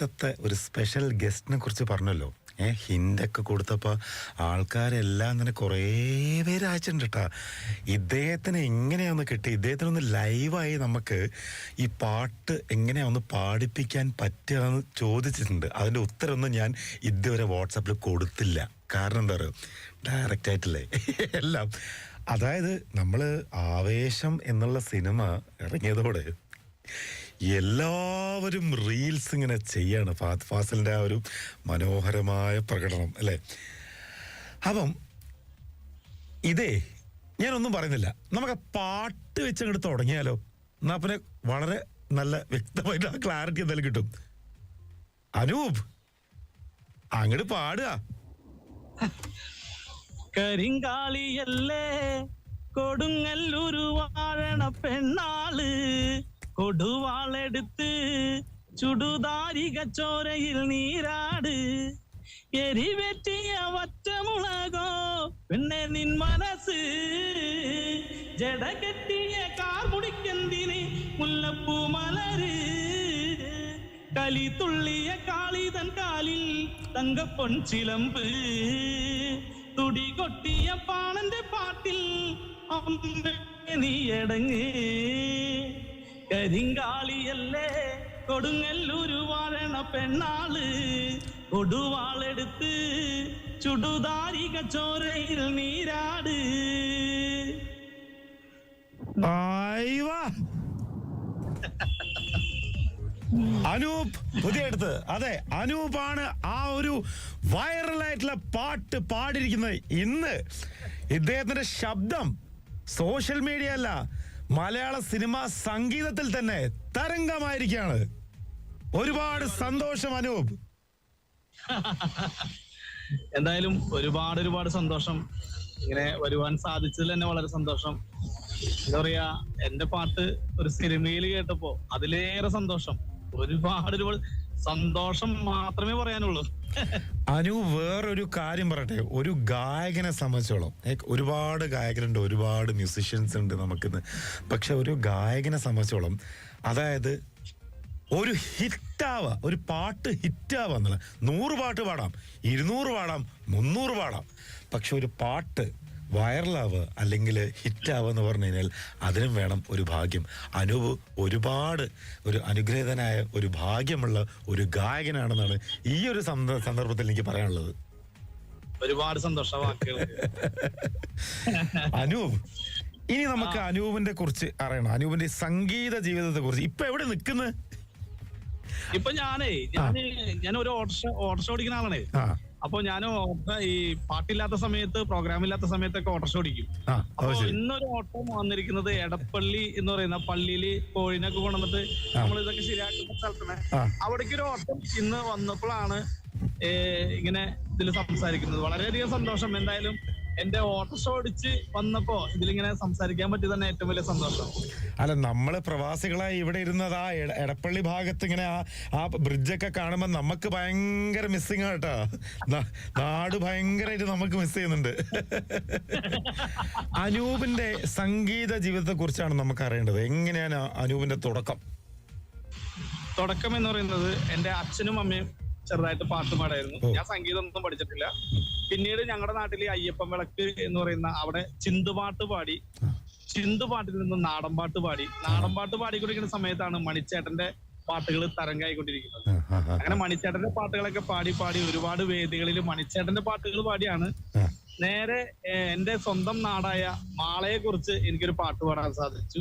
ഇന്നത്തെ ഒരു സ്പെഷ്യൽ ഗസ്റ്റിനെ കുറിച്ച് പറഞ്ഞല്ലോ. ഏ ഹിന്റൊക്കെ കൊടുത്തപ്പോൾ ആൾക്കാരെല്ലാം തന്നെ കുറേ പേര് അയച്ചിട്ടുണ്ട് കേട്ടോ ഇദ്ദേഹത്തിന് എങ്ങനെയാന്ന് കിട്ടി? ഇദ്ദേഹത്തിനൊന്ന് ലൈവായി നമുക്ക് ഈ പാട്ട് എങ്ങനെയാണ് ഒന്ന് പാടിപ്പിക്കാൻ പറ്റുകയെന്ന് ചോദിച്ചിട്ടുണ്ട്. അതിന്റെ ഉത്തരമൊന്നും ഞാൻ ഇതുവരെ വാട്സപ്പിൽ കൊടുത്തില്ല. കാരണം എന്താ പറയുക ഡയറക്റ്റ് ആയിട്ടില്ലേ. എല്ലാം. അതായത് നമ്മൾ ആവേശം എന്നുള്ള സിനിമ ഇറങ്ങിയതോടെ എല്ലാവരും റീൽസ് ഇങ്ങനെ ചെയ്യാണ്. ഫാത് ഫാസലിന്റെ ആ ഒരു മനോഹരമായ പ്രകടനം അല്ലേ? അപ്പം ഇതേ ഞാനൊന്നും പറയുന്നില്ല. നമുക്ക് പാട്ട് വെച്ച് അങ്ങോട്ട് തുടങ്ങിയാലോ? എന്നാ പിന്നെ വളരെ നല്ല വ്യക്തമായിട്ട് ആ ക്ലാരിറ്റി എന്തായാലും കിട്ടും. അനൂപ് അങ്ങോട്ട് പാടുക. കരിങ്കാളിയല്ലേ കൊടുങ്ങല്ലൂരു വാഴണ പെണ്ണാൾ. കൊടുവാളെടുത്ത് ചുടുതാരിക ചോരയിൽ നീരാട്. എരിവെറ്റിയ വറ്റമുളകോ പിന്നെ നിൻ മനസ്സ്. ജടകെട്ടിയ കാർ മുടിക്കെന്തിന് മുല്ലപ്പൂ മലര്. കലി തുള്ളിയ കാളിതൻ കാലിൽ തങ്കപ്പൊൻ ചിലമ്പ്. തുടി കൊട്ടിയ പാണന്റെ പാട്ടിൽ അമ്മേ നീ അടങ്ങ് കരിങ്കാളിയല്ലേ കൊടുങ്ങല്ലൂരു വാഴണ പെണ്ണാൾ. കൊടുവാളെടുത്ത് ചുടുതാരിക ചോരയിൽ നീരാട്. അനൂപ് പുതിയ എടുത്ത്. അതെ അനൂപാണ് ആ ഒരു വൈറലായിട്ടുള്ള പാട്ട് പാടിയിരിക്കുന്നത്. ഇന്ന് ഇദ്ദേഹത്തിന്റെ ശബ്ദം സോഷ്യൽ മീഡിയ അല്ല. മലയാള സിനിമ സംഗീതത്തിൽ തന്നെ തരംഗമായിരിക്കാണ് ഒരുപാട് സന്തോഷം അനൂപ്. എന്തായാലും ഒരുപാട് ഒരുപാട് സന്തോഷം. ഇങ്ങനെ വരുവാൻ സാധിച്ചതിൽ തന്നെ വളരെ സന്തോഷം. എന്താ പറയാ എന്റെ പാട്ട് ഒരു സിനിമയിൽ കേട്ടപ്പോ അതിലേറെ സന്തോഷം. ഒരുപാട് ഒരുപാട് സന്തോഷം മാത്രമേ പറയാനുള്ളൂ. അനു വേറൊരു കാര്യം പറയട്ടെ. ഒരു ഗായകനെ സംബന്ധിച്ചോളം ഒരുപാട് ഗായകരുണ്ട് ഒരുപാട് മ്യൂസിഷ്യൻസ് ഉണ്ട് നമുക്കിന്ന്. പക്ഷെ ഒരു ഗായകനെ സംബന്ധിച്ചോളം അതായത് ഒരു ഹിറ്റാവ ഒരു പാട്ട് എന്നുള്ള. നൂറ് പാട്ട് പാടാം ഇരുന്നൂറ് പാടാം മുന്നൂറ് പാടാം. പക്ഷെ ഒരു പാട്ട് വൈറലാവുക അല്ലെങ്കിൽ ഹിറ്റാവുക എന്ന് പറഞ്ഞു കഴിഞ്ഞാൽ അതിനും വേണം ഒരു ഭാഗ്യം. അനൂപ് ഒരുപാട് ഒരു അനുഗ്രഹീതനായ ഒരു ഭാഗ്യമുള്ള ഒരു ഗായകനാണെന്നാണ് ഈ ഒരു സന്ദർഭത്തിൽ എനിക്ക് പറയാനുള്ളത്. ഒരുപാട് സന്തോഷ വാക്കുകൾ. അനൂപ് ഇനി നമുക്ക് അനൂപിന്റെ കുറിച്ച് അറിയണം. അനൂപിന്റെ സംഗീത ജീവിതത്തെ കുറിച്ച്. ഇപ്പൊ എവിടെ നിൽക്കുന്നത് ഇപ്പൊ ഞാനേ ഞാൻ ഞാൻ ഒരു ഓട്ടോ ഓട്ടോ ഓടിക്കുന്ന ആളാണേ. അപ്പൊ ഞാൻ ഈ പാട്ടില്ലാത്ത സമയത്ത് പ്രോഗ്രാം ഇല്ലാത്ത സമയത്തൊക്കെ ഓട്ടോ ഓടിക്കും അപ്പൊ ഇന്നൊരു ഓട്ടം വന്നിരിക്കുന്നത് എടപ്പള്ളി എന്ന് പറയുന്ന പള്ളിയിൽ കോഴിനൊക്കെ കൊണ്ടുവന്നിട്ട് നമ്മൾ ഇതൊക്കെ ശരിയാക്കുന്ന സ്ഥലത്തിന് അവിടേക്ക് ഒരു ഓട്ടം ഇന്ന് വന്നപ്പോഴാണ് ഇങ്ങനെ ഇതിൽ സംസാരിക്കുന്നത്. വളരെയധികം സന്തോഷം. എന്തായാലും എന്റെ ഓട്ടോഷോ അടിച്ച് വന്നപ്പോ ഇതിലിങ്ങനെ സംസാരിക്കാൻ പറ്റി തന്നെ ഏറ്റവും വലിയ സന്തോഷം. അല്ല നമ്മൾ പ്രവാസികളായി ഇവിടെ ഇരുന്നത് ആ എട- എടപ്പള്ളി ഭാഗത്ത് ഇങ്ങനെ ആ ആ ബ്രിഡ്ജൊക്കെ കാണുമ്പോൾ നമുക്ക് ഭയങ്കര മിസ്സിങ് ആട്ടോ നാട് ഭയങ്കരമായിട്ട് നമുക്ക് മിസ് ചെയ്യുന്നുണ്ട്. അനൂപിന്റെ സംഗീത ജീവിതത്തെ കുറിച്ചാണ് നമുക്ക് അറിയേണ്ടത് എങ്ങനെയാണ് അനൂപിന്റെ തുടക്കം? തുടക്കം എന്ന് പറയുന്നത് എന്റെ അച്ഛനും അമ്മയും ചെറുതായിട്ട് പാട്ട് പാടായിരുന്നു. ഞാൻ സംഗീതം ഒന്നും പഠിച്ചിട്ടില്ല. പിന്നീട് ഞങ്ങളുടെ നാട്ടിലെ അയ്യപ്പൻ വിളക്ക് എന്ന് പറയുന്ന അവിടെ ചിന്തുപാട്ട് പാടി ചിന്തുപാട്ടിൽ നിന്ന് നാടൻ പാട്ട് പാടി. നാടൻ പാട്ട് പാടിക്കൊണ്ടിരിക്കുന്ന സമയത്താണ് മണിച്ചേട്ടന്റെ പാട്ടുകൾ തരംഗായിക്കൊണ്ടിരിക്കുന്നത്. അങ്ങനെ മണിച്ചേട്ടന്റെ പാട്ടുകളൊക്കെ പാടി പാടി ഒരുപാട് വേദികളിൽ മണിച്ചേട്ടന്റെ പാട്ടുകൾ പാടിയാണ്. നേരെ എന്റെ സ്വന്തം നാടായ മാളയെ കുറിച്ച് എനിക്കൊരു പാട്ട് പാടാൻ സാധിച്ചു.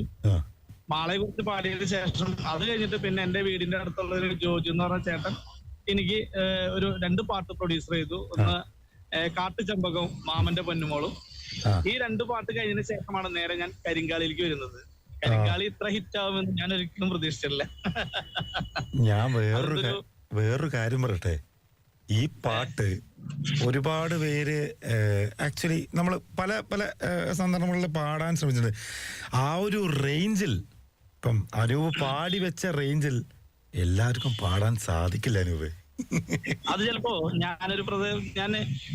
മാളയെ കുറിച്ച് പാടിയതിനു ശേഷം അത് കഴിഞ്ഞിട്ട് പിന്നെ എന്റെ വീടിന്റെ അടുത്തുള്ള ഒരു ജോജു എന്ന് പറഞ്ഞ ചേട്ടൻ എനിക്ക് ഒരു രണ്ട് പാട്ട് പ്രൊഡ്യൂസർ ചെയ്തു. ഒന്ന് കാട്ടുചമ്പകവും മാമന്റെ പൊന്നുമോളും. ഈ രണ്ട് പാട്ട് കഴിഞ്ഞതിന് ശേഷമാണ് നേരെ ഞാൻ കരിങ്കാളിയിലേക്ക് വരുന്നത്. കരിങ്കാളി ഇത്ര ഹിറ്റ് ആവുമെന്ന് ഞാൻ ഒരിക്കലും പ്രതീക്ഷിച്ചില്ല ഞാൻ വേറൊരു വേറൊരു കാര്യം പറയട്ടെ. ഈ പാട്ട് ഒരുപാട് പേര് ആക്ച്വലി നമ്മൾ പല പല സന്ദർഭങ്ങളിൽ പാടാൻ ശ്രമിച്ചിട്ടുണ്ട്. ആ ഒരു റേഞ്ചിൽ ഇപ്പം അനൂപ് പാടി വെച്ച റേഞ്ചിൽ എല്ലാവർക്കും പാടാൻ സാധിക്കില്ല അനൂപ്. അത് ചിലപ്പോ ഞാനൊരു പ്രദ ഞാൻ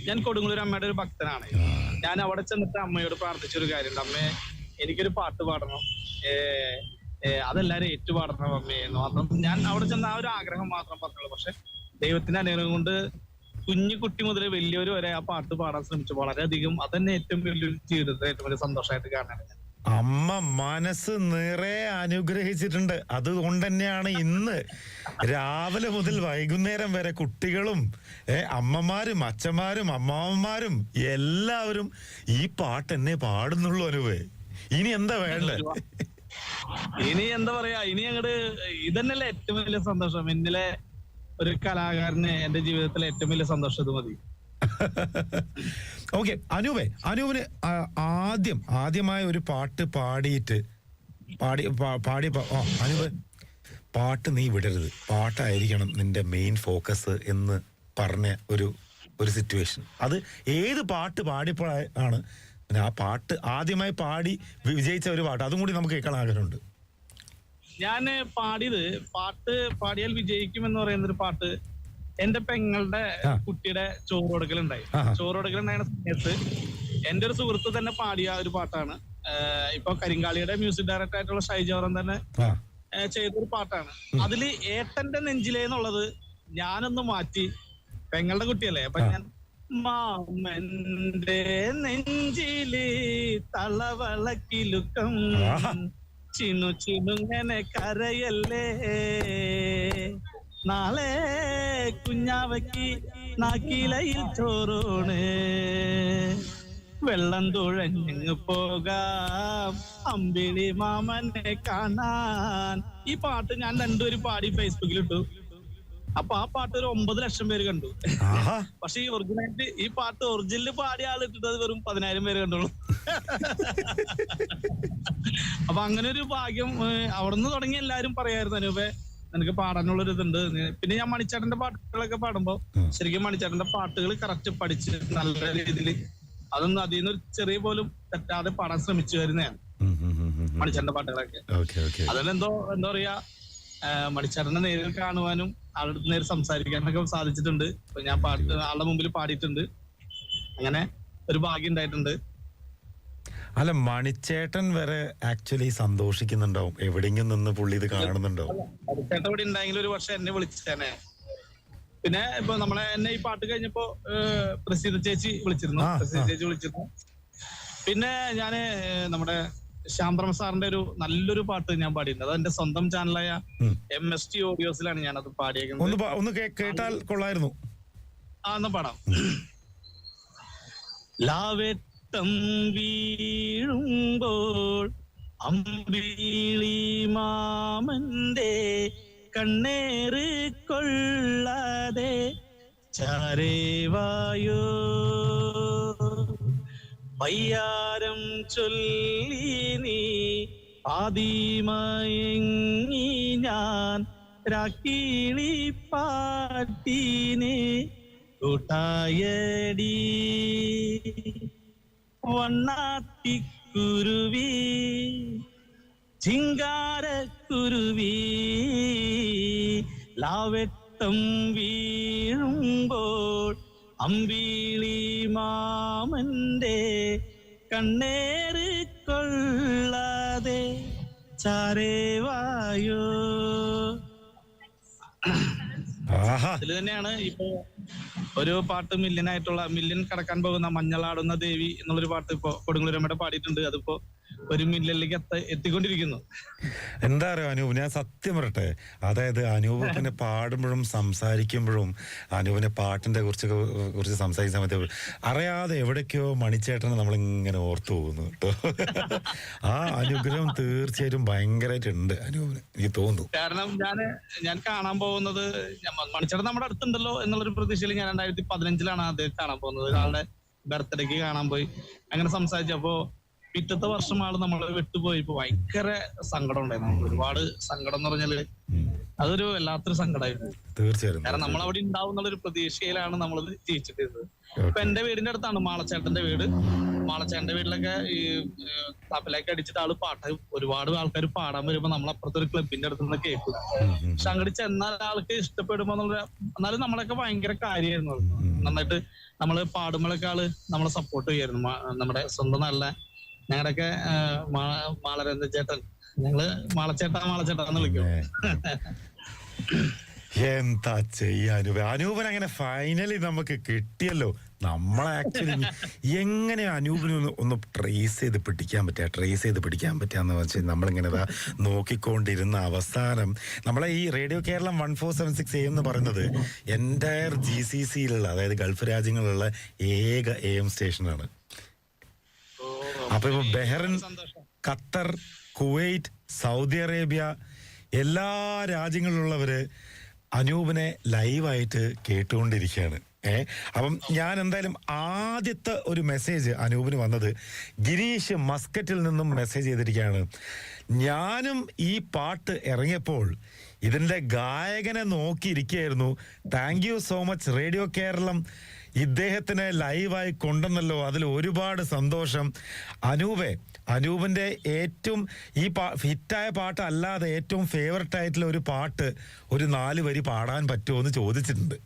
ഞാൻ കൊടുങ്ങല്ലൂർ അമ്മയുടെ ഒരു ഭക്തനാണ്. ഞാൻ അവിടെ ചെന്നിട്ട് അമ്മയോട് പ്രാർത്ഥിച്ച ഒരു കാര്യമുണ്ട്. അമ്മേ എനിക്കൊരു പാട്ട് പാടണം. അതെല്ലാരും ഏറ്റുപാടണം അമ്മേ എന്ന് മാത്രം. ഞാൻ അവിടെ ചെന്ന ആ ഒരു ആഗ്രഹം മാത്രം പറഞ്ഞുള്ളൂ. പക്ഷെ ദൈവത്തിന്റെ അനുഗ്രഹം കൊണ്ട് കുഞ്ഞു കുട്ടി മുതൽ വലിയവര് വരെ ആ പാട്ട് പാടാൻ ശ്രമിച്ചു വളരെയധികം അതന്നെ ഏറ്റവും വലിയൊരു ജീവിതത്തിൽ ഏറ്റവും വലിയ സന്തോഷമായിട്ട് കാണാനാണ്. അമ്മ മനസ്സ് നിറയെ അനുഗ്രഹിച്ചിട്ടുണ്ട്. അതുകൊണ്ട് തന്നെയാണ് ഇന്ന് രാവിലെ മുതൽ വൈകുന്നേരം വരെ കുട്ടികളും അമ്മമാരും അച്ഛന്മാരും അമ്മാവന്മാരും എല്ലാവരും ഈ പാട്ട് എന്നെ പാടുന്നുള്ളൂ അനുവേ. ഇനി എന്താ വേണ്ടത്? ഇനി എന്താ പറയാ? ഇനി അങ്ങോട്ട് ഇതന്നെയല്ലേ ഏറ്റവും വലിയ സന്തോഷം. ഇന്നലെ ഒരു കലാകാരന് എന്റെ ജീവിതത്തിലെ ഏറ്റവും വലിയ സന്തോഷം ഇത് മതി. ഓക്കെ അനൂപേ അനൂപിന് ആദ്യം ആദ്യമായ ഒരു പാട്ട് പാടിയിട്ട് പാടി പാടി അനൂപ് പാട്ട് നീ വിടരുത്. പാട്ടായിരിക്കണം നിന്റെ മെയിൻ ഫോക്കസ് എന്ന് പറഞ്ഞ ഒരു ഒരു സിറ്റുവേഷൻ അത് ഏത് പാട്ട് പാടിയപ്പോഴാണ് ആ പാട്ട് ആദ്യമായി പാടി വിജയിച്ച ഒരു പാട്ട്. അതും കൂടി നമുക്ക് കേൾക്കാൻ ആഗ്രഹമുണ്ട്. ഞാൻ പാടിയത് പാട്ട് പാടിയാൽ വിജയിക്കും എന്ന് പറയുന്ന ഒരു പാട്ട് എന്റെ പെങ്ങളുടെ കുട്ടിയുടെ ചോറ് കൊടുക്കലുണ്ടായി. ചോറ് കൊടുക്കലുണ്ടായ സമയത്ത് എന്റെ ഒരു സുഹൃത്ത് തന്നെ പാടിയ ഒരു പാട്ടാണ്. ഇപ്പൊ കരിങ്കാളിയുടെ മ്യൂസിക് ഡയറക്ടർ ആയിട്ടുള്ള ഷൈജോറൻ തന്നെ ചെയ്തൊരു പാട്ടാണ്. അതിൽ ഏട്ടന്റെ നെഞ്ചിലേ എന്നുള്ളത് ഞാനൊന്ന് മാറ്റി പെങ്ങളുടെ കുട്ടിയല്ലേ അപ്പൊ. ഞാൻ മാമന്റെ നെഞ്ചിൽ തളവളക്കിലുക്കം. ചിനു ചിനുങ്ങനെ കരയല്ലേ? നാളെ കുഞ്ഞാവയ്ക്ക് നാക്കിലയിൽ ചോറോണ്. വെള്ളം തുഴഞ്ഞു പോകാം. അമ്പിളി മാമനെ കാണാൻ. ഈ പാട്ട് ഞാൻ രണ്ടുപേരും പാടി ഫേസ്ബുക്കിൽ ഇട്ടു അപ്പൊ ആ പാട്ട് ഒരു ഒമ്പത് ലക്ഷം പേര് കണ്ടു. പക്ഷെ ഈ ഒറിജിനായിട്ട് ഈ പാട്ട് ഒറിജിനൽ പാടിയ ആൾ ഇട്ടിട്ടത് വെറും പതിനായിരം പേര് കണ്ടുള്ളൂ അപ്പൊ അങ്ങനെ ഒരു ഭാഗ്യം അവിടെ അവിടുന്ന് തുടങ്ങി എല്ലാരും പറയായിരുന്നു അനൂപെ. നിനക്ക് പാടാനുള്ള ഒരു ഇതുണ്ട് പിന്നെ ഞാൻ മണിച്ചേട്ടന്റെ പാട്ടുകളൊക്കെ പാടുമ്പോ ശരിക്കും മണിച്ചേട്ടന്റെ പാട്ടുകൾ കറക്റ്റ് പഠിച്ച് നല്ല രീതിയിൽ അതൊന്നും അതിൽ നിന്ന് ഒരു ചെറിയ പോലും തെറ്റാതെ പാടാൻ ശ്രമിച്ചു വരുന്നതാണ്. മണിച്ചേട്ടന്റെ പാട്ടുകളൊക്കെ. അതെല്ലാം എന്തോ അതിലെന്തോ എന്താ പറയാ ആ, മണിച്ചേട്ടനെ നേരിൽ കാണുവാനും ആളുടെ നേരിൽ സംസാരിക്കാനൊക്കെ സാധിച്ചിട്ടുണ്ട്. ഞാൻ പാട്ട് ആളുടെ മുമ്പിൽ പാടിയിട്ടുണ്ട്. അങ്ങനെ ഒരു ഭാഗ്യം ഉണ്ടായിട്ടുണ്ട്. അല്ല മണിച്ചേട്ടൻ വരെ ആക്ച്വലി സന്തോഷിക്കുന്നുണ്ടാവും. എവിടെയെങ്കിലും നിന്ന് പുള്ളി ഇത് കാണുന്നുണ്ടാവും. മണിച്ചേട്ടൻ ഇവിടെ ഉണ്ടെങ്കിൽ ഒരു വർഷം എന്നെ വിളിച്ചേനെ. പിന്നെ ഇപ്പൊ നമ്മളെ എന്നെ ഈ പാട്ട് കഴിഞ്ഞപ്പോ പ്രസീത ചേച്ചി വിളിച്ചിരുന്നു. പ്രസീത ചേച്ചി വിളിച്ചിരുന്നു. പിന്നെ ഞാൻ നമ്മുടെ ശ്യാംബ്രഹ്മ സാറിന്റെ ഒരു നല്ലൊരു പാട്ട് ഞാൻ പാടിയിട്ടുണ്ട്. അത് എന്റെ സ്വന്തം ചാനലായ. എം എസ് ടി ഓഡിയോസിലാണ് ഞാൻ അത് പാടിയേക്കുന്നത്. ഒന്ന് കേട്ടാൽ കൊള്ളായിരുന്നു. ആ എന്നാ പാടാം. ലാവെട്ടം വീഴുമ്പോൾ അമ്പിളി മാമന്റെ കണ്ണേറ് കൊള്ളാതെ ചാരേവായോ? പയ്യാരം ചൊല്ലി നീ ആദിമയങ്ങി ഞാൻ രാക്കിളി പാട്ടിനെ കൂട്ടായടി. വണ്ണാത്തിക്കുരുവി ചിങ്കാരക്കുരുവി ലാവെട്ടം വീഴുമ്പോൾ അമ്പിളി മാമന്റെ കണ്ണേറ് കൊള്ളാതെ ചാരേവായോ അതിൽ തന്നെയാണ് ഇപ്പോ ഒരു പാട്ട് മില്യൻ ആയിട്ടുള്ള മില്യൻ കടക്കാൻ പോകുന്ന മഞ്ഞളാടുന്ന ദേവി എന്നുള്ളൊരു പാട്ട് ഇപ്പോ കൊടുങ്ങല്ലൂരമ്മയുടെ പാടിയിട്ടുണ്ട്. അതിപ്പോ ഒരു മില്ലിലേക്ക് എത്ത എത്തിക്കൊണ്ടിരിക്കുന്നു. എന്താ അറിയോ അനൂപ്? ഞാൻ സത്യം പറയട്ടെ. അതായത് അനൂപ് പിന്നെ പാടുമ്പോഴും സംസാരിക്കുമ്പോഴും അനൂപിനെ പാട്ടിന്റെ കുറിച്ച് കുറിച്ച് സംസാരിക്കുന്ന സമയത്ത് അറിയാതെ എവിടേക്കോ മണിച്ചേട്ടനെ നമ്മളിങ്ങനെ ഓർത്തു പോകുന്നു കേട്ടോ. ആ അനുഗ്രഹം തീർച്ചയായിട്ടും ഭയങ്കരമായിട്ട് ഉണ്ട് അനൂപിന് എനിക്ക് തോന്നുന്നു. കാരണം ഞാൻ ഞാൻ കാണാൻ പോകുന്നത് മണിച്ചേട്ടൻ നമ്മുടെ അടുത്തുണ്ടല്ലോ എന്നുള്ളൊരു പ്രതീക്ഷയിൽ ഞാൻ രണ്ടായിരത്തി പതിനഞ്ചിലാണ് അദ്ദേഹം കാണാൻ പോകുന്നത്. ആളുടെ ബർത്ത്ഡേക്ക് കാണാൻ പോയി. അങ്ങനെ സംസാരിച്ചപ്പോ പിറ്റത്തെ വർഷമാണ് നമ്മൾ വിട്ടുപോയി ഇപ്പൊ ഭയങ്കര സങ്കടം ഉണ്ടായിരുന്നു. ഒരുപാട് സങ്കടം എന്ന് പറഞ്ഞാൽ അതൊരു വല്ലാത്തൊരു സങ്കടമായിരുന്നു. തീർച്ചയായും കാരണം നമ്മൾ അവിടെ ഉണ്ടാവും എന്നുള്ളൊരു പ്രതീക്ഷയിലാണ് നമ്മൾ ജീവിച്ചിട്ടിരുന്നത്. ഇപ്പൊ. എന്റെ വീടിന്റെ അടുത്താണ് മാളച്ചേട്ടന്റെ വീട്. മാളച്ചേട്ടന്റെ വീട്ടിലൊക്കെ ഈ തപ്പിലേക്ക് അടിച്ചിട്ട് ആൾ പാട്ട് ഒരുപാട് ആൾക്കാർ പാടാൻ വരുമ്പോ നമ്മൾ അപ്പുറത്തെ ഒരു ക്ലബിന്റെ അടുത്ത് നിന്ന് കേൾക്കും. പക്ഷെ അങ്ങോട്ട് ചെന്നാൽ ആൾക്ക് ഇഷ്ടപ്പെടുമ്പോ എന്നുള്ള എന്നാലും നമ്മളൊക്കെ ഭയങ്കര കാര്യമായിരുന്നു. നന്നായിട്ട് നമ്മൾ പാടുമ്പോഴൊക്കെ ആൾ നമ്മളെ സപ്പോർട്ട് ചെയ്യായിരുന്നു. നമ്മുടെ സ്വന്തം നല്ല ഞങ്ങളുടെയൊക്കെ മാളരന്ദ ചേട്ടൻ. ഞങ്ങൾ മാളച്ചേട്ട മാളച്ചേട്ട എന്ന് വിളിക്കും എന്താ ചെയ്യാ അനൂപ്? അനൂപൻ അങ്ങനെ ഫൈനലി നമുക്ക് കിട്ടിയല്ലോ. നമ്മളെ ആക്ച്വലി എങ്ങനെ അനൂപിനെ ഒന്ന് ഒന്ന് ട്രേസ് ചെയ്ത് പിടിക്കാൻ പറ്റുക? ട്രേസ് ചെയ്ത് പിടിക്കാൻ പറ്റുകയെന്ന് വെച്ചാൽ നമ്മളിങ്ങനെ നോക്കിക്കൊണ്ടിരുന്ന അവസാനം നമ്മളെ ഈ radio Kerala one four seven six എന്ന് പറയുന്നത് എന്റയർ ജി സി സിയിലുള്ള അതായത് ഗൾഫ് രാജ്യങ്ങളിലുള്ള ഏക എ എം സ്റ്റേഷനാണ് അപ്പൊ ഇപ്പൊ Bahrain Qatar Kuwait Saudi Arabia എല്ലാ രാജ്യങ്ങളിലുള്ളവര് അനൂപിനെ ലൈവായിട്ട് കേട്ടുകൊണ്ടിരിക്കുകയാണ്. ഏ? അപ്പം ഞാൻ എന്തായാലും ആദ്യത്തെ ഒരു മെസ്സേജ് അനൂപിന് വന്നത് ഗിരീഷ് മസ്കറ്റിൽ നിന്നും മെസ്സേജ് ചെയ്തിരിക്കുകയാണ്. ഞാനും ഈ പാട്ട് ഇറങ്ങിയപ്പോൾ ഇതിന്റെ ഗായകനെ നോക്കിയിരിക്കുകയായിരുന്നു. Thank you so much radio Kerala ഇദ്ദേഹത്തിനെ ലൈവായി കൊണ്ടെന്നല്ലോ അതിൽ ഒരുപാട് സന്തോഷം. അനൂപെ അനൂപിന്റെ ഏറ്റവും ഈ പാ ഹിറ്റായ പാട്ട് അല്ലാതെ ഏറ്റവും ഫേവററ്റ് ആയിട്ടുള്ള ഒരു പാട്ട് ഒരു നാല് വരി പാടാൻ പറ്റുമോ എന്ന് ചോദിച്ചിട്ടുണ്ട്.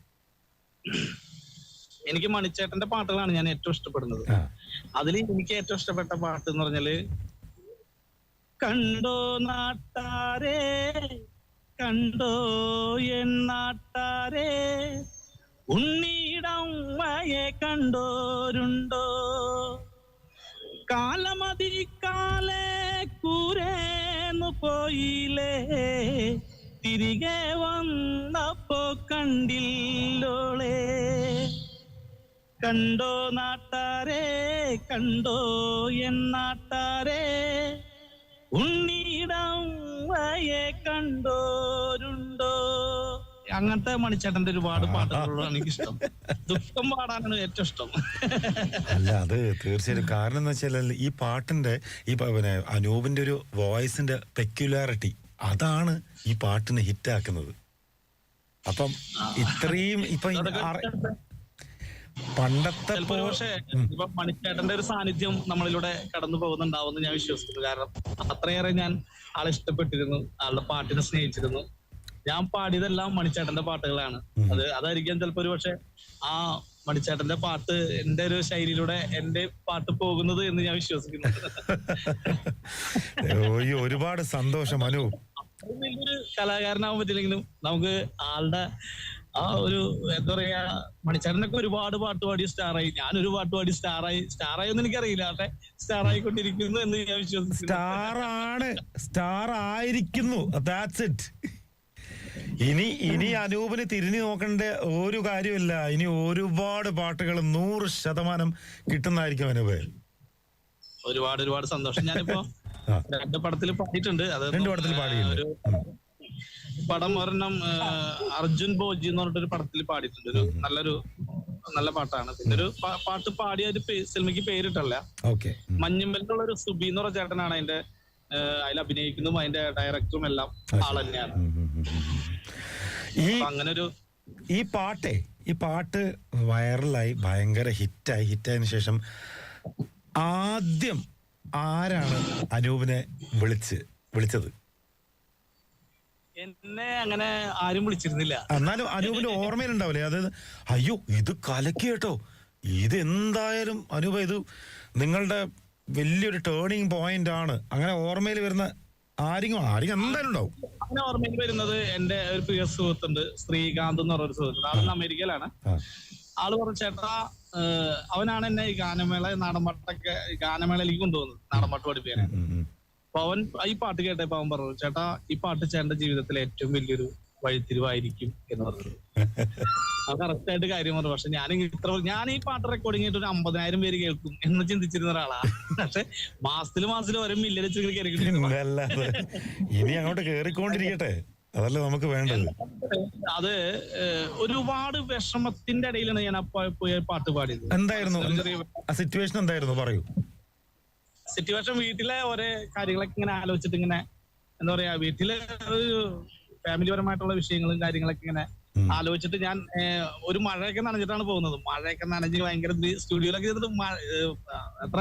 എനിക്ക് മണിച്ചേട്ടന്റെ പാട്ടുകളാണ് ഞാൻ ഏറ്റവും ഇഷ്ടപ്പെടുന്നത്. അതിൽ എനിക്ക് ഏറ്റവും ഇഷ്ടപ്പെട്ട പാട്ട് എന്ന് പറഞ്ഞാൽ കണ്ടോ നാട്ടാരേ കണ്ടോ എൻ നാട്ടാരേ ഉണ്ണീടമ്മയെ കണ്ടോരുണ്ടോ? കാലമതിക്കാലെ കൂരേന്നു പോയില്ലേ? തിരികെ വന്നപ്പോ കണ്ടില്ലോളേ? കണ്ടോ നാട്ടാരെ കണ്ടോ എന്നാട്ടാരെ നാട്ടാരേ? ഉണ്ണീടം വയെ കണ്ടോരുണ്ടോ? അങ്ങനത്തെ മണിച്ചേട്ടന്റെ ഒരുപാട് പാട്ടുകളാണ് എനിക്കിഷ്ടം. ദുഃഖം പാടാനാണ് ഏറ്റവും ഇഷ്ടം. അല്ല അത് തീർച്ചയായും കാരണം എന്ന് വെച്ചാൽ ഈ പാട്ടിന്റെ ഈ പിന്നെ അനൂപിന്റെ ഒരു വോയിസിന്റെ പെക്യുലാരിറ്റി അതാണ് ഈ പാട്ടിനെ ഹിറ്റ് ആക്കുന്നത്. അപ്പം ഇത്രയും ഇപ്പൊ പണ്ടത്തെ പക്ഷേ ഇപ്പൊ മണിച്ചേട്ടന്റെ ഒരു സാന്നിധ്യം നമ്മളിലൂടെ കടന്നു പോകുന്നുണ്ടാവുമെന്ന് ഞാൻ വിശ്വസിക്കുന്നു. കാരണം അത്രയേറെ ഞാൻ ആളെ ഇഷ്ടപ്പെട്ടിരുന്നു ആളുടെ പാട്ടിനെ സ്നേഹിച്ചിരുന്നു. ഞാൻ പാടിയതെല്ലാം മണിച്ചേട്ടന്റെ പാട്ടുകളാണ്. അത് അതായിരിക്കാം ചിലപ്പോ ഒരു പക്ഷെ ആ മണിച്ചേട്ടന്റെ പാട്ട് എന്റെ ഒരു ശൈലിയിലൂടെ എന്റെ പാട്ട് പോകുന്നത് എന്ന് ഞാൻ വിശ്വസിക്കുന്നു. ഒരുപാട് സന്തോഷം അനു. ഒരു വലിയൊരു കലാകാരനാവാൻ പറ്റില്ലെങ്കിലും നമുക്ക് ആളുടെ ആ ഒരു എന്താ പറയാ മണിച്ചേട്ടനൊക്കെ ഒരുപാട് പാട്ട് പാടി സ്റ്റാറായി. ഞാനൊരു പാട്ട് പാടി സ്റ്റാറായി. സ്റ്റാറായി ഒന്നും എനിക്കറിയില്ല. പക്ഷെ സ്റ്റാർ ആയിക്കൊണ്ടിരിക്കുന്നു എന്ന് ഞാൻ വിശ്വസിക്കുന്നു. സ്റ്റാർ ആണ് സ്റ്റാർ ആയിരിക്കുന്നു ദാറ്റ്സ് ഇറ്റ് ഇനി ഇനി അനൂപിന് തിരിഞ്ഞു നോക്കേണ്ട ഒരു കാര്യമില്ല. ഇനി ഒരുപാട് പാട്ടുകൾ നൂറ് ശതമാനം കിട്ടുന്നതായിരിക്കും അനൂപ്. ഒരുപാട് ഒരുപാട് സന്തോഷം. ഞാനിപ്പോ. രണ്ട് പടത്തിൽ പാടിയിട്ടുണ്ട്. അത് രണ്ട് പടത്തിൽ പാടിയിട്ടുണ്ട്. പടം ഒരെണ്ണം അർജുൻ ബോജി എന്ന് പറഞ്ഞിട്ടൊരു പടത്തിൽ പാടിയിട്ടുണ്ട്. ഒരു നല്ലൊരു നല്ല പാട്ടാണ്. പിന്നെ ഒരു പാട്ട് പാടിയ ഒരു സിനിമയ്ക്ക് പേരിട്ടല്ല. മഞ്ഞുമ്പലിനുള്ള ഒരു സുബി എന്ന് പറഞ്ഞ ചേട്ടനാണ് അതിന്റെ അതിൽ അഭിനയിക്കുന്നതും അതിന്റെ ഡയറക്ടറും എല്ലാം ആൾ തന്നെയാണ് ഈ അങ്ങനെ ഒരു ഈ പാട്ടേ ഈ പാട്ട് വൈറലായി ഭയങ്കര ഹിറ്റായി. ഹിറ്റായതിനു ശേഷം ആദ്യം ആരാണ് അനൂപിനെ വിളിച്ച് വിളിച്ചത്? എന്നെ അങ്ങനെ ആരും വിളിച്ചിരുന്നില്ല. എന്നാലും അനൂപിന്റെ ഓർമ്മയിലുണ്ടാവില്ലേ? അതായത് അയ്യോ ഇത് കലക്കി കേട്ടോ ഇത് എന്തായാലും അനൂപ ഇത് നിങ്ങളുടെ വലിയൊരു ടേണിംഗ് പോയിന്റ് ആണ്. അങ്ങനെ ഓർമ്മയിൽ വരുന്ന ആരെങ്കിലും ആരെങ്കിലും എന്തായാലും ഉണ്ടാവും. അങ്ങനെ ഓർമ്മയിൽ വരുന്നത് എന്റെ ഒരു പ്രിയ സുഹൃത്തുണ്ട് ശ്രീകാന്ത് എന്ന് പറഞ്ഞൊരു സുഹൃത്തുണ്ട്. അവൻ അമേരിക്കയിലാണ്. ആൾ പറഞ്ഞ ചേട്ടാ അവനാണ് എന്നെ ഈ ഗാനമേള നാടൻപാട്ടൊക്കെ ഗാനമേളയിലേക്ക് കൊണ്ടുപോകുന്നത് നാടൻപാട്ട് പഠിപ്പിക്കാനാണ്. അപ്പൊ അവൻ ഈ പാട്ട് കേട്ടപ്പോ അവൻ പറഞ്ഞു ചേട്ടാ ഈ പാട്ട് ചേട്ടന്റെ ജീവിതത്തിലെ ഏറ്റവും വലിയൊരു വഴിത്തിരിവായിരിക്കും എന്ന് പറഞ്ഞു. അത് കറക്റ്റ് ആയിട്ട് കാര്യം പറഞ്ഞു. പക്ഷെ ഞാൻ ഇത്ര ഞാൻ ഈ പാട്ട് റെക്കോർഡിംഗ് ആയിട്ട് ഒരു അമ്പതിനായിരം പേര് കേൾക്കും എന്ന് ചിന്തിച്ചിരുന്ന ഒരാളാണ് പക്ഷെ മാസത്തിൽ മാസത്തിൽ ഓരോ മില്ലിയൻ വെച്ച് അല്ലാതെ ഇനി അങ്ങോട്ട് കേറിക്കൊണ്ടിരിക്കട്ടെ. അതല്ലേ നമുക്ക് വേണ്ടത്. അത് ഒരുപാട് വിഷമത്തിന്റെ ഇടയിലാണ് ഞാൻ പോയ പാട്ട് പാടിയത്. എന്തായിരുന്നു? സിറ്റുവേഷൻ എന്തായിരുന്നു? പറയൂ. സിറ്റുവേഷൻ വീട്ടിലെ ഓരോ കാര്യങ്ങളൊക്കെ ഇങ്ങനെ ആലോചിച്ചിട്ട് ഇങ്ങനെ എന്താ പറയാ വീട്ടിലെ ഒരു ഫാമിലി പരമായിട്ടുള്ള വിഷയങ്ങളും കാര്യങ്ങളൊക്കെ ഇങ്ങനെ. ആലോചിച്ചിട്ട് ഞാൻ ഒരു മഴയൊക്കെ നനഞ്ഞിട്ടാണ് പോകുന്നത്. മഴയൊക്കെ നനഞ്ഞ് ഭയങ്കര സ്റ്റുഡിയോയിലൊക്കെ ചെയ്തിട്ട് അത്ര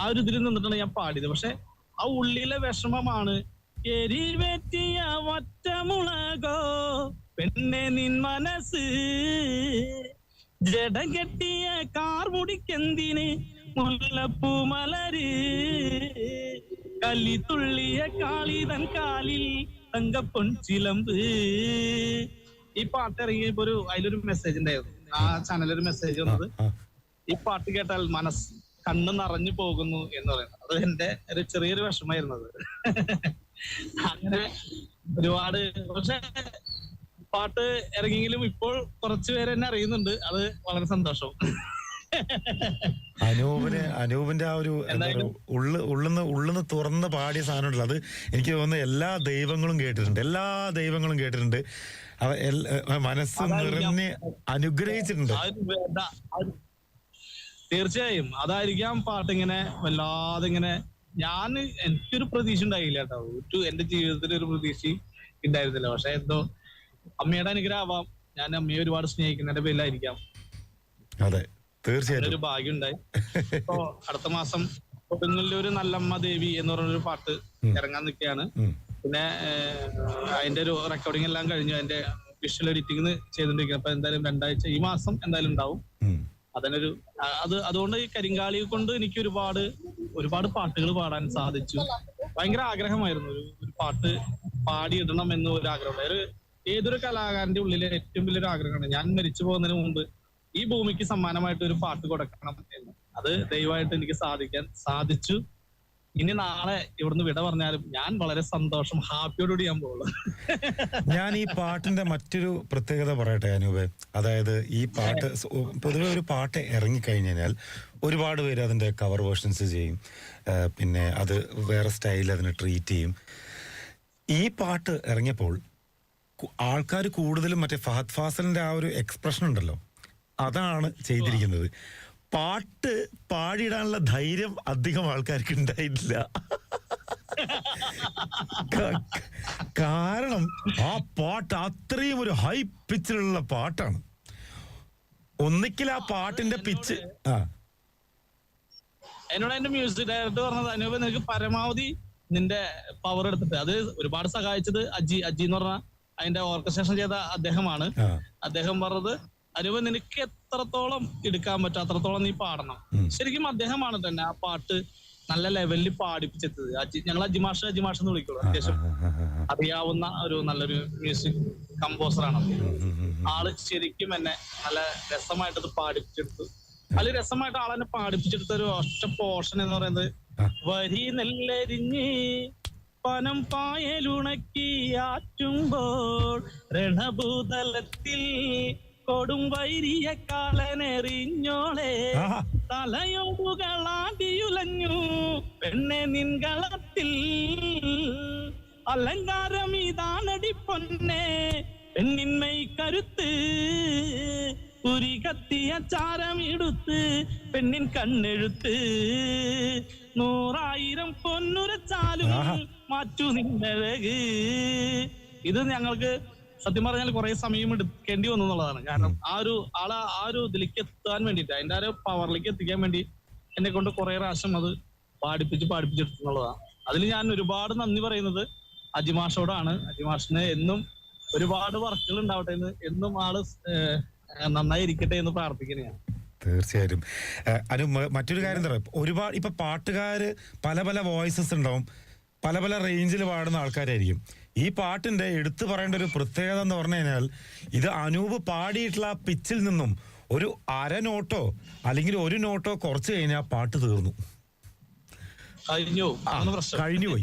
ആ ഒരു ഇതിൽ നിന്നിട്ടാണ് ഞാൻ പാടിയത്. പക്ഷെ ആ ഉള്ളിലെ വിഷമമാണ്. എരിവെറ്റിയ വറ്റമുളകോ പെണ്ണെ നിൻ മനസ്സ്. ജഡം കെട്ടിയ കാർ മുടിക്കെന്തിന്? മുല്ലപ്പൂ മലര്. തുള്ളിയ കാളിതൻ കാലിൽ തങ്കപ്പൊൻ ചിലമ്പ്. ഈ പാട്ട് ഇറങ്ങിയപ്പോ ഒരു അതിലൊരു മെസ്സേജ് ഉണ്ടായിരുന്നു. ആ ചാനലിൽ ഒരു മെസ്സേജ് വന്നത് ഈ പാട്ട് കേട്ടാൽ മനസ്സ് കണ്ണ് നിറഞ്ഞു പോകുന്നു എന്ന് പറയുന്നത്. അത് എന്റെ ഒരു ചെറിയൊരു വിഷമായിരുന്നത് അങ്ങനെ ഒരുപാട് പക്ഷെ പാട്ട് ഇറങ്ങിയെങ്കിലും ഇപ്പോൾ കുറച്ചുപേരെന്നെ എന്നെ അറിയുന്നുണ്ട്. അത് വളരെ സന്തോഷം. അനൂപിന് അനൂപിന്റെ ആ ഒരു എന്താ പറയുക ഉള്ളു ഉള്ളുന്ന് ഉള്ളുന്ന് തുറന്ന് പാടിയ സാധനം ഉണ്ടല്ലോ അത് എനിക്ക് തോന്നുന്നു എല്ലാ ദൈവങ്ങളും കേട്ടിട്ടുണ്ട്. എല്ലാ ദൈവങ്ങളും കേട്ടിട്ടുണ്ട്. അവ മനസ്സ് നിറഞ്ഞ് അനുഗ്രഹിച്ചിട്ടുണ്ട്. തീർച്ചയായും. അതായിരിക്കാം പാട്ട് ഇങ്ങനെ വല്ലാതെ ഇങ്ങനെ ഞാൻ എനിക്കൊരു പ്രതീക്ഷ ഉണ്ടായില്ല കേട്ടോ. ഒരു എന്റെ ജീവിതത്തിൽ ഒരു പ്രതീക്ഷ ഉണ്ടായിരുന്നില്ല പക്ഷെ എന്തോ അമ്മയുടെ അനുഗ്രഹമാവാം. ഞാൻ അമ്മയെ ഒരുപാട് സ്നേഹിക്കുന്നതിന്റെ പേരിലായിരിക്കാം. അതെ. തീർച്ചയായിട്ടും. ഒരു ഭാഗ്യം ഉണ്ടായി ഇപ്പോ അടുത്ത മാസം കൊടുങ്ങല്ലൂര് നല്ലമ്മ ദേവി എന്ന് പറഞ്ഞൊരു പാട്ട് ഇറങ്ങാൻ നിൽക്കുകയാണ്. പിന്നെ അതിന്റെ ഒരു റെക്കോർഡിംഗ് എല്ലാം കഴിഞ്ഞു. അതിന്റെ വിഷ്വൽ എഡിറ്റിംഗ് ചെയ്തോണ്ടിരിക്കുന്നത് അപ്പൊ എന്തായാലും രണ്ടാഴ്ച ഈ മാസം എന്തായാലും ഉണ്ടാവും. അതിനൊരു അത് അതുകൊണ്ട് ഈ കരിങ്കാളി കൊണ്ട് എനിക്ക് ഒരുപാട് ഒരുപാട് പാട്ടുകൾ പാടാൻ സാധിച്ചു. ഭയങ്കര ആഗ്രഹമായിരുന്നു. ഒരു ഒരു പാട്ട് പാടിയിടണം എന്ന് ഒരു ആഗ്രഹം. ഒരു ഏതൊരു കലാകാരന്റെ ഉള്ളിലെ ഏറ്റവും വലിയൊരു ആഗ്രഹമാണ്. ഞാൻ മരിച്ചു പോകുന്നതിന് മുമ്പ് ഈ ഭൂമിക്ക് സമ്മാനമായിട്ട് ഒരു പാട്ട് കൊടുക്കണം എന്ന്. അത് ദയവായിട്ട് എനിക്ക് സാധിക്കാൻ സാധിച്ചു. ഇനി നാളെ ഇവിടുന്ന് വിട പറഞ്ഞാലും ഞാൻ വളരെ സന്തോഷം ഹാപ്പിയോടുകൂടി ഞാൻ പോകുള്ളൂ ഞാൻ ഈ പാട്ടിന്റെ മറ്റൊരു പ്രത്യേകത പറയട്ടെ അനൂപ്. അതായത് ഈ പാട്ട് പൊതുവെ ഒരു പാട്ട് ഇറങ്ങിക്കഴിഞ്ഞാൽ ഒരുപാട് പേര് അതിന്റെ കവർ വേർഷൻസ് ചെയ്യും. പിന്നെ അത് വേറെ സ്റ്റൈലിൽ അതിനെ ട്രീറ്റ് ചെയ്യും. ഈ പാട്ട് ഇറങ്ങിയപ്പോൾ ആൾക്കാർ കൂടുതലും മറ്റേ ഫഹദ് ഫാസലിന്റെ ആ ഒരു എക്സ്പ്രഷൻ ഉണ്ടല്ലോ. അതാണ് ചെയ്തിരിക്കുന്നത്. പാട്ട് പാടിയിടാനുള്ള ധൈര്യം അധികം ആൾക്കാർക്ക് ഉണ്ടായിട്ടില്ല. കാരണം ആ പാട്ട് അത്രയും ഒരു ഹൈ പിച്ചിലുള്ള പാട്ടാണ്. ഒന്നിക്കിൽ ആ പാട്ടിന്റെ പിച്ച് ആ. എന്നോട് എന്റെ മ്യൂസിക് ഡയറക്ടർ പറഞ്ഞത് അനൂപ് നിനക്ക് പരമാവധി നിന്റെ പവർ എടുത്തിട്ട് അത് ഒരുപാട് സഹായിച്ചത് അജി അജി എന്ന് പറഞ്ഞ അതിന്റെ ഓർക്കസ്ട്രേഷൻ ചെയ്ത അദ്ദേഹമാണ്. അദ്ദേഹം പറഞ്ഞത് അനൂപ് നിനക്ക് എത്രത്തോളം എടുക്കാൻ പറ്റും അത്രത്തോളം നീ പാടണം. ശരിക്കും അദ്ദേഹമാണ് തന്നെ ആ പാട്ട് നല്ല ലെവലിൽ പാടിപ്പിച്ചെത്തത് അജി ഞങ്ങൾ അജിമാഷ് അജിമാഷ് എന്ന് വിളിക്കുള്ളൂ അത്യാവശ്യം. അറിയാവുന്ന ഒരു നല്ലൊരു മ്യൂസിക് കമ്പോസറാണ്. ആൾ ശരിക്കും എന്നെ നല്ല രസമായിട്ടത് പാടിപ്പിച്ചെടുത്തു അതിൽ രസമായിട്ട് ആളെന്നെ പാടിപ്പിച്ചെടുത്ത ഒരു ഒറ്റ പോർഷൻ എന്ന് പറയുന്നത് വരി നെല്ലരിഞ്ഞ് പനം പായലുണക്കി ആറ്റുമ്പോൾ രണഭൂതലത്തിൽ കൊടും വൈരിയ കാലനെറിഞ്ഞോളെ ആഹാ. തലയോടുകളാടിയുലഞ്ഞു പെണ്ണെ നിൻകളത്തിൽ അലങ്കാരം ഇതാണടി പൊന്നെ. പെണ്ണിന്മൈ കരുത്ത് ഉരി കത്തിയ ചാരമിടുത്ത് പെണ്ണിൻ കണ്ണെഴുത്ത്. നൂറായിരം പൊന്നുരച്ചാലും. മാറ്റു നിന്നഴക് ഇത് ഞങ്ങൾക്ക് സത്യം പറഞ്ഞാൽ കുറെ സമയം എടുക്കേണ്ടി വന്നു എന്നുള്ളതാണ്. കാരണം ആ ഒരു ആളെ ആ ഒരു ഇതിലേക്ക് എത്താൻ വേണ്ടിയിട്ട് അതിന്റെ ആ ഒരു പവറിലേക്ക് എത്തിക്കാൻ വേണ്ടി എന്നെ കൊണ്ട് കുറെ പ്രാവശ്യം അത് പാടിപ്പിച്ച് പാടിപ്പിച്ചെടുത്തു എന്നുള്ളതാണ്. അതിൽ ഞാൻ ഒരുപാട് നന്ദി പറയുന്നത് അജിമാഷോടാണ്. അജിമാഷിന് എന്നും ഒരുപാട് വർക്കുകൾ ഉണ്ടാവട്ടെ എന്ന് എന്നും ആൾ നന്നായി ഇരിക്കട്ടെ എന്ന് പ്രാർത്ഥിക്കുന്നതാണ്. ഏഹ് അനു മറ്റൊരു കാര്യം എന്താ പറയുക ഒരുപാട് ഇപ്പൊ പാട്ടുകാര് പല പല വോയിസസ് ഉണ്ടാവും. പല പല റേഞ്ചിൽ പാടുന്ന ആൾക്കാരായിരിക്കും. ഈ പാട്ടിന്റെ എടുത്തു പറയേണ്ട ഒരു പ്രത്യേകത എന്ന് പറഞ്ഞു കഴിഞ്ഞാൽ ഇത് അനൂപ് പാടിയിട്ടുള്ള ആ പിച്ചിൽ നിന്നും ഒരു അര നോട്ടോ അല്ലെങ്കിൽ ഒരു നോട്ടോ കുറച്ച് കഴിഞ്ഞാൽ പാട്ട് തീർന്നു. കഴിഞ്ഞു. പോയി.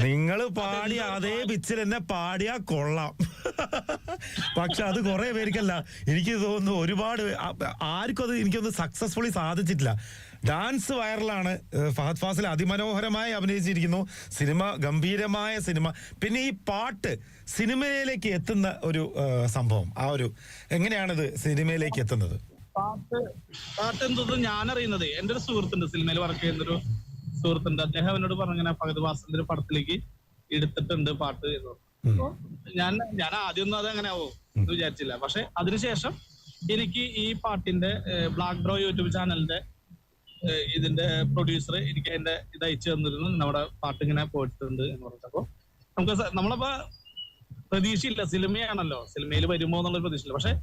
നിങ്ങൾ പാടിയ അതേ പിച്ചിൽ തന്നെ പാടിയാ കൊള്ളാം. പക്ഷെ അത് കുറെ പേർക്കല്ല. എനിക്ക് തോന്നുന്നു ഒരുപാട് ആർക്കും അത് എനിക്കൊന്ന് സക്സസ്ഫുള്ളി സാധിച്ചിട്ടില്ല. ഡാൻസ് വൈറലാണ് ഫഹദ് ഫാസിൽ അതിമനോഹരമായി അഭിനയിച്ചിരിക്കുന്നു. സിനിമ ഗംഭീരമായ സിനിമ. പിന്നെ ഈ പാട്ട് സിനിമയിലേക്ക് എത്തുന്ന ഒരു സംഭവം. ആ ഒരു എങ്ങനെയാണിത് സിനിമയിലേക്ക് എത്തുന്നത്? പാട്ട് പാട്ട് എന്തത് ഞാൻ അറിയുന്നത് എന്റെ ഒരു സുഹൃത്തുണ്ട് സിനിമയിൽ വർക്ക് ചെയ്യുന്ന ഒരു സുഹൃത്തുണ്ട്. അദ്ദേഹം എന്നോട് പറഞ്ഞങ്ങനെ ഫഹദ് വാസന്റെ ഒരു പടത്തിലേക്ക് എടുത്തിട്ടുണ്ട് പാട്ട് എന്ന്. പറഞ്ഞു. ഞാൻ ഞാൻ ആദ്യം ഒന്നും അത് അങ്ങനെ ആവോ എന്ന് വിചാരിച്ചില്ല. പക്ഷെ അതിനുശേഷം എനിക്ക് ഈ പാട്ടിന്റെ ബ്ലാക്ക് ഡ്രോ യൂട്യൂബ് ചാനലിന്റെ ഇതിന്റെ പ്രൊഡ്യൂസർ എനിക്ക് അതിന്റെ ഇത് അയച്ചു തന്നിരുന്നു. നമ്മുടെ പാട്ട് ഇങ്ങനെ പോയിട്ടുണ്ട് എന്ന് പറഞ്ഞപ്പോ. നമുക്ക് നമ്മളപ്പോ പ്രതീക്ഷയില്ല. സിനിമയാണല്ലോ. സിനിമയിൽ വരുമോ എന്നുള്ള പ്രതീക്ഷയില്ല. പക്ഷെ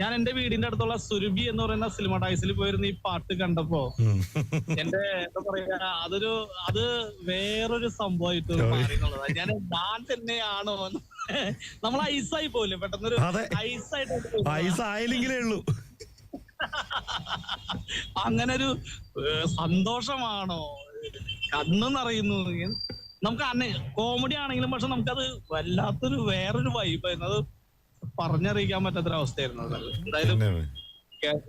ഞാൻ എന്റെ വീടിന്റെ അടുത്തുള്ള സുരഭി എന്ന് പറയുന്ന സിനിമ ടൈസിൽ പോയിരുന്ന ഈ പാട്ട് കണ്ടപ്പോ. എന്റെ എന്താ പറയാ അതൊരു അത് വേറൊരു സംഭവമായിട്ട് ഞാൻ ഞാൻ തന്നെയാണോ നമ്മൾ ഐസായി പോലും പെട്ടെന്നൊരു. ഐസായിട്ട് ഐസ് ആയില്ലെങ്കിലേ ഉള്ളൂ. അങ്ങനെ ഒരു സന്തോഷമാണോ? കണ്ണു നിറയുന്നു നമുക്ക് അന്നെ കോമഡി ആണെങ്കിലും പക്ഷെ നമുക്കത് വല്ലാത്തൊരു വേറൊരു വൈബായിരുന്നു അത് പറഞ്ഞറിയിക്കാൻ പറ്റാത്തൊരവസ്ഥയായിരുന്നു അത്. എന്തായാലും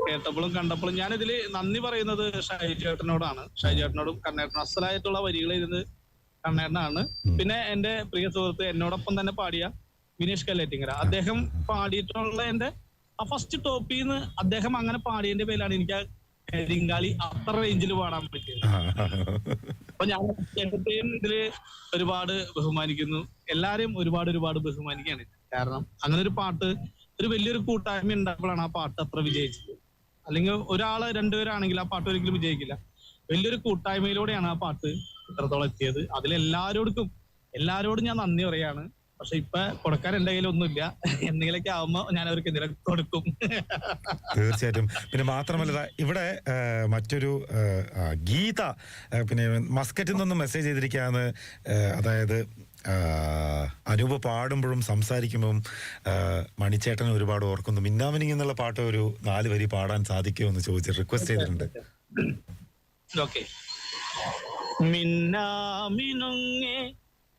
കേട്ടപ്പോഴും കണ്ടപ്പോഴും ഞാൻ ഇതിൽ നന്ദി പറയുന്നത് ഷൈ ചേട്ടനോടാണ്. ഷൈ ചേട്ടനോടും കണ്ണേട്ടൻ അസലായിട്ടുള്ള വരികൾ ഇരുന്ന് കണ്ണേട്ടനാണ് പിന്നെ എന്റെ പ്രിയ സുഹൃത്ത് എന്നോടൊപ്പം തന്നെ പാടിയ വിനീഷ് കല്ലേറ്റിങ്ങര. അദ്ദേഹം പാടിയിട്ടുള്ള എന്റെ ആ ഫസ്റ്റ് ടോപ്പിൽ നിന്ന് അദ്ദേഹം അങ്ങനെ പാടിയതിന്റെ പേരിലാണ് എനിക്ക് ആ കരിങ്കാളി അത്ര റേഞ്ചിൽ പാടാൻ പറ്റിയത്. അപ്പൊ ഞാൻ അദ്ദേഹത്തെയും ഇതിൽ ഒരുപാട് ബഹുമാനിക്കുന്നു. എല്ലാരെയും ഒരുപാട് ഒരുപാട് ബഹുമാനിക്കുകയാണ്. കാരണം അങ്ങനെ ഒരു പാട്ട് ഒരു വലിയൊരു കൂട്ടായ്മ ഉണ്ടാകുമ്പോഴാണ് ആ പാട്ട് അത്ര വിജയിച്ചത്. അല്ലെങ്കിൽ ഒരാൾ രണ്ടുപേരാണെങ്കിൽ ആ പാട്ട് ഒരിക്കലും വിജയിക്കില്ല. വലിയൊരു കൂട്ടായ്മയിലൂടെയാണ് ആ പാട്ട് ഇത്രത്തോളം എത്തിയത്. അതിലെല്ലാരോടും എല്ലാരോടും ഞാൻ നന്ദി പറയാണ്. പക്ഷെ ഇപ്പൊ കൊടുക്കാൻ എന്റെ കയ്യിൽ ഒന്നുമില്ല. എന്തെങ്കിലുമൊക്കെ ആവുമ്പോ ഞാൻ അവർക്ക് എന്തെങ്കിലും കൊടുക്കും. തീർച്ചയായിട്ടും. പിന്നെ മാത്രമല്ല ഇവിടെ മറ്റൊരു ഗീത പിന്നെ മസ്കറ്റിൽ നിന്നും മെസ്സേജ് ചെയ്തിരിക്കുകയാണ്. അതായത് അനൂപ് പാടുമ്പോഴും സംസാരിക്കുമ്പോഴും മണിച്ചേട്ടനെ ഒരുപാട് ഓർക്കുന്നു. മിന്നാമിനിങ് എന്നുള്ള പാട്ട് ഒരു നാല് വരി പാടാൻ സാധിക്കുമോ എന്ന് ചോദിച്ച് റിക്വസ്റ്റ് ചെയ്തിട്ടുണ്ട്. മിന്നാമിനുങ്ങേ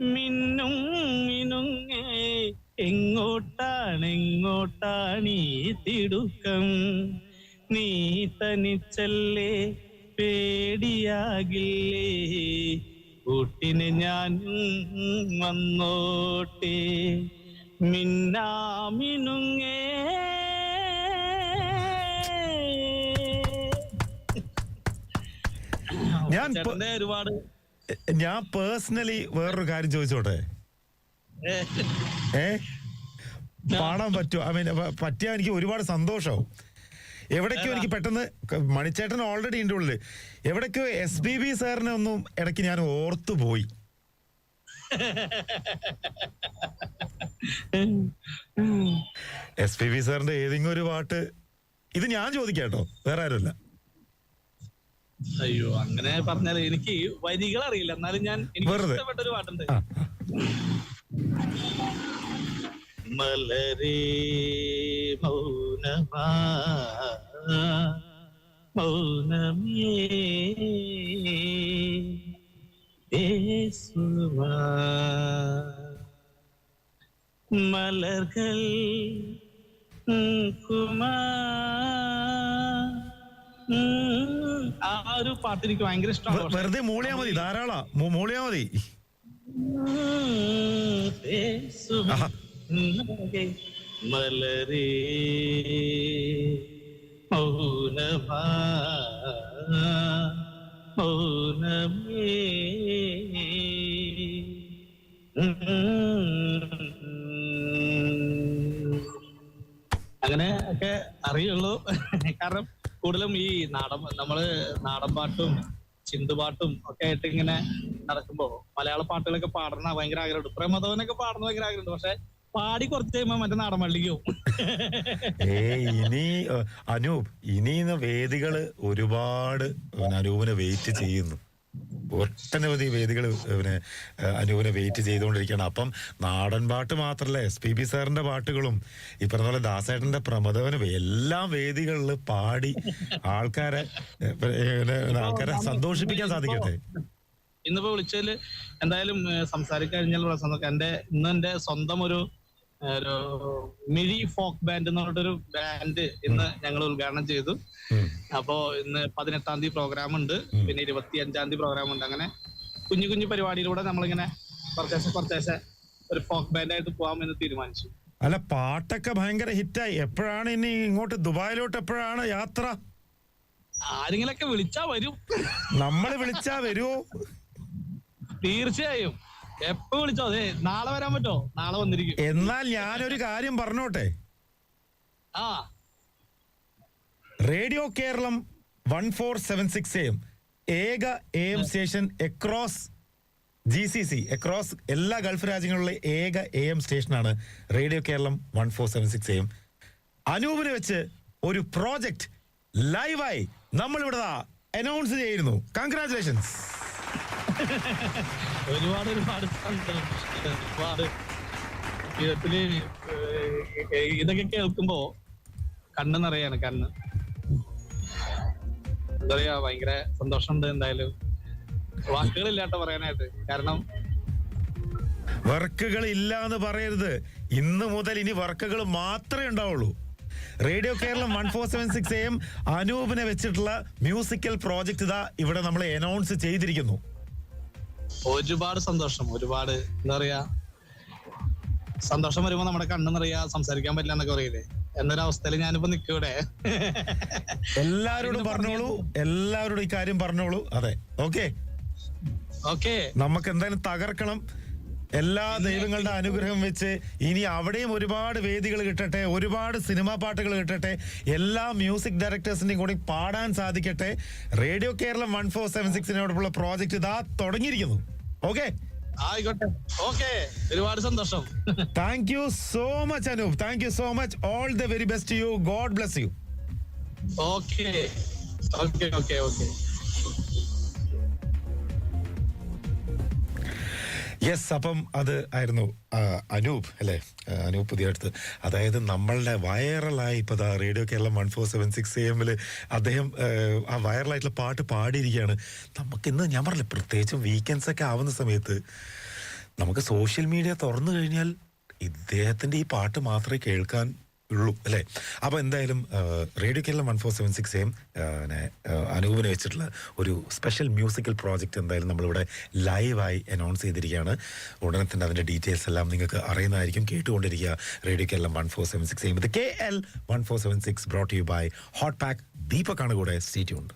മിന്നും മിനുങ്ങേ എങ്ങോട്ടാണ് എങ്ങോട്ടാണ് ഈ തിടുക്കം? നീ തനിച്ചല്ലേ പേടിയാകില്ലേ? കൂട്ടിന് ഞാൻ വന്നോട്ടെ. മിന്നാമിനുങ്ങേ ഞാൻ ഒരുപാട് ഞാൻ പേഴ്സണലി വേറൊരു കാര്യം ചോദിച്ചോട്ടെ? ഏ, പാടാൻ പറ്റുമോ? ഐ മീൻ പറ്റിയാ എനിക്ക് ഒരുപാട് സന്തോഷമാവും എവിടേക്കോ എനിക്ക് പെട്ടെന്ന് മണിച്ചേട്ടൻ ഓൾറെഡി ഉണ്ട് ഉള്ളിൽ എവിടേക്കോ എസ് ബി ബി സാറിനെ ഒന്നും ഇടയ്ക്ക് ഞാൻ ഓർത്തു പോയി. എസ് പി ബി സാറിന്റെ ഏതെങ്കിലും ഒരു പാട്ട് ഇത് ഞാൻ ചോദിക്കാം കേട്ടോ. വേറെ ആരുമല്ല. അയ്യോ അങ്ങനെ പറഞ്ഞാൽ എനിക്ക് വരികൾ അറിയില്ല എന്നാലും ഞാൻ എനിക്ക് ഇഷ്ടപ്പെട്ട ഒരു പാട്ടുണ്ട്. മലരി മലരേ മൗനമാ. മലർകൾ കുമാ ആ ഒരു പാട്ട് എനിക്ക് ഭയങ്കര ഇഷ്ടമാണ് വെറുതെ മൂളിയാ മതി ധാരാളാ. മൂളിയാ മതി. മലരേ മൗനമാ മൗനമേ. അങ്ങനെ ഒക്കെ അറിയുള്ളൂ. കാരണം കൂടുതലും ഈ നാടൻ നമ്മൾ നാടൻ പാട്ടും ചിന്തുപാട്ടും ഒക്കെ ആയിട്ട് ഇങ്ങനെ നടക്കുമ്പോ മലയാള പാട്ടുകളൊക്കെ പാടണ ഭയങ്കര ആഗ്രഹമുണ്ട്. പ്രമദവനൊക്കെ പാടണ ഭയങ്കര ആഗ്രഹമുണ്ട്. പക്ഷെ പാടി കുറച്ച് കഴിയുമ്പോ മറ്റേ നാടൻ പള്ളിക്ക് പോകും. ഏ ഇനി അനൂപ് ഇനി വേദികൾ ഒരുപാട് അനൂപിനെ വെയിറ്റ് ചെയ്യുന്നു. ഒട്ടനവധി വേദികൾ പിന്നെ അനുവിനെ വെയിറ്റ് ചെയ്തുകൊണ്ടിരിക്കുകയാണ്. അപ്പം നാടൻ പാട്ട് മാത്രല്ല എസ് പി ബി സാറിന്റെ പാട്ടുകളും ഈ പറഞ്ഞ പോലെ ദാസേട്ടന്റെ പ്രമദവനും എല്ലാ വേദികളിൽ പാടി ആൾക്കാരെ ആൾക്കാരെ സന്തോഷിപ്പിക്കാൻ സാധിക്കട്ടെ? ഇന്നിപ്പോ വിളിച്ചതിൽ എന്തായാലും സംസാരിക്കഴിഞ്ഞാൽ എന്റെ ഇന്ന് എന്റെ സ്വന്തം ഒരു ഒരു മിഴി ഫോക്ക് ബാൻഡ് എന്ന് പറഞ്ഞിട്ടൊരു ബാൻഡ് ഇന്ന് ഞങ്ങൾ ഉദ്ഘാടനം ചെയ്തു. അപ്പോ ഇന്ന് പതിനെട്ടാം തീയതി പ്രോഗ്രാം ഉണ്ട്. പിന്നെ ഇരുപത്തി അഞ്ചാം തീയതി പ്രോഗ്രാം ഉണ്ട്. അങ്ങനെ കുഞ്ഞു കുഞ്ഞു പരിപാടിയിലൂടെ നമ്മളിങ്ങനെ കുറച്ചേശ്ശെ കുറച്ചേശ്ശെ ഒരു ഫോക്ക് ബാൻഡായിട്ട് പോവാമെന്ന് തീരുമാനിച്ചു. അല്ല പാട്ടൊക്കെ ഭയങ്കര ഹിറ്റായി. എപ്പോഴാണ് ഇനി ഇങ്ങോട്ട് ദുബായിലോട്ട് എപ്പോഴാണ് യാത്ര? ആരെങ്കിലൊക്കെ വിളിച്ചാ വരും. നമ്മൾ വിളിച്ചാ വരുമോ തീർച്ചയായും. എപ്പോ വിളിച്ചോ? അതെ നാളെ വരാൻ പറ്റോ? നാളെ വന്നിരിക്കും. എന്നാൽ ഞാനൊരു കാര്യം പറഞ്ഞോട്ടെ? ആ. Radio Kerala one four seven six M ഏക A M station across G C C across എല്ലാ ഗൾഫ് രാജ്യങ്ങളിലെ ഏക എ എം സ്റ്റേഷനാണ് radio Kerala one four seven six M അനൂപിനെ വെച്ച് ഒരു പ്രോജക്റ്റ് ലൈവായി നമ്മൾ നമ്മളിവിടെ അനൗൺസ് ചെയ്യുന്നു. കൺഗ്രാറ്റുലേഷൻസ് ഒരുപാട് ഒരുപാട്. ഒരുപാട് ജീവിതത്തിൽ ഇതൊക്കെ കേൾക്കുമ്പോ കണ്ണ് നിറയാണ് കണ്ണ്. എന്താ പറയാ ഭയങ്കര സന്തോഷമുണ്ട് എന്തായാലും. വാക്കുകളില്ലാട്ടോ പറയാനായിട്ട് കാരണം വർക്കുകൾ ഇല്ല എന്ന് പറയരുത്. ഇന്ന് മുതൽ ഇനി വർക്കുകൾ മാത്രമേ ഉണ്ടാവുള്ളൂ. Radio Kerala one four seven six M അനൂപിനെ വെച്ചിട്ടുള്ള മ്യൂസിക്കൽ പ്രോജക്റ്റ് ഇതാ ഇവിടെ നമ്മൾ അനൗൺസ് ചെയ്തിരിക്കുന്നു. ഒരുപാട് സന്തോഷം ഒരുപാട് എന്താ പറയാ സന്തോഷം വരുമ്പോ നമ്മുടെ കണ്ണു നിറയാ സംസാരിക്കാൻ പറ്റില്ല എന്നൊക്കെ പറയില്ലേ? എന്നൊരു അവസ്ഥയിൽ ഞാനിപ്പോ നിൽക്കൂടെ എല്ലാരോടും പറഞ്ഞോളൂ എല്ലാവരോടും ഈ കാര്യം പറഞ്ഞോളൂ അതെ. ഓക്കെ? ഓക്കെ. നമുക്ക് എന്തായാലും തകർക്കണം. എല്ലാ ദൈവങ്ങളുടെ അനുഗ്രഹം വെച്ച് ഇനി അവിടെയും ഒരുപാട് വേദികൾ കിട്ടട്ടെ ഒരുപാട് സിനിമാ പാട്ടുകൾ കിട്ടട്ടെ എല്ലാ മ്യൂസിക് ഡയറക്ടേഴ്സിന്റെയും കൂടി പാടാൻ സാധിക്കട്ടെ. Radio Kerala one four seven സിക്സിനോടുള്ള project ഇതാ തുടങ്ങിയിരിക്കുന്നു. ഓക്കെ ആയിക്കോട്ടെ. ഓക്കെ ഒരുപാട് സന്തോഷം. Thank you so much Anoop thank you so much all the very best you God bless you okay okay okay okay yes അപ്പം അത് ആയിരുന്നു അനൂപ് അല്ലേ? അനൂപ് പുതിയ അടുത്ത് അതായത് നമ്മളുടെ വൈറലായി ഇപ്പൊ ദാ radio Kerala one four seven six A എമ്മിൽ അദ്ദേഹം ആ, വൈറലായിട്ടുള്ള പാട്ട് പാടിയിരിക്കുകയാണ്. നമുക്ക് ഇന്ന് ഞാൻ പറഞ്ഞില്ല പ്രത്യേകിച്ചും വീക്കെൻഡ്സ് ഒക്കെ ആവുന്ന സമയത്ത് നമുക്ക് സോഷ്യൽ മീഡിയ തുറന്നു കഴിഞ്ഞാൽ ഇദ്ദേഹത്തിന്റെ ഈ പാട്ട് മാത്രമേ കേൾക്കാൻ ഉള്ളൂ അല്ലേ? അപ്പോൾ എന്തായാലും radio Kerala one four seven six M അനൂപിനെ വെച്ചിട്ടുള്ള ഒരു സ്പെഷ്യൽ മ്യൂസിക്കൽ പ്രോജക്റ്റ് എന്തായാലും നമ്മളിവിടെ ലൈവായി അനൗൺസ് ചെയ്തിരിക്കുകയാണ്. ഉടനെ തന്നെ അതിന്റെ ഡീറ്റെയിൽസ് എല്ലാം നിങ്ങൾക്ക് അറിയുന്നതായിരിക്കും. കേട്ടുകൊണ്ടിരിക്കുക radio Kerala one four seven six M. ഇത് K L one four seven six brought you by hot pack ദീപക്കാണ് കൂടെ സ്റ്റേറ്റ് ഉണ്ട്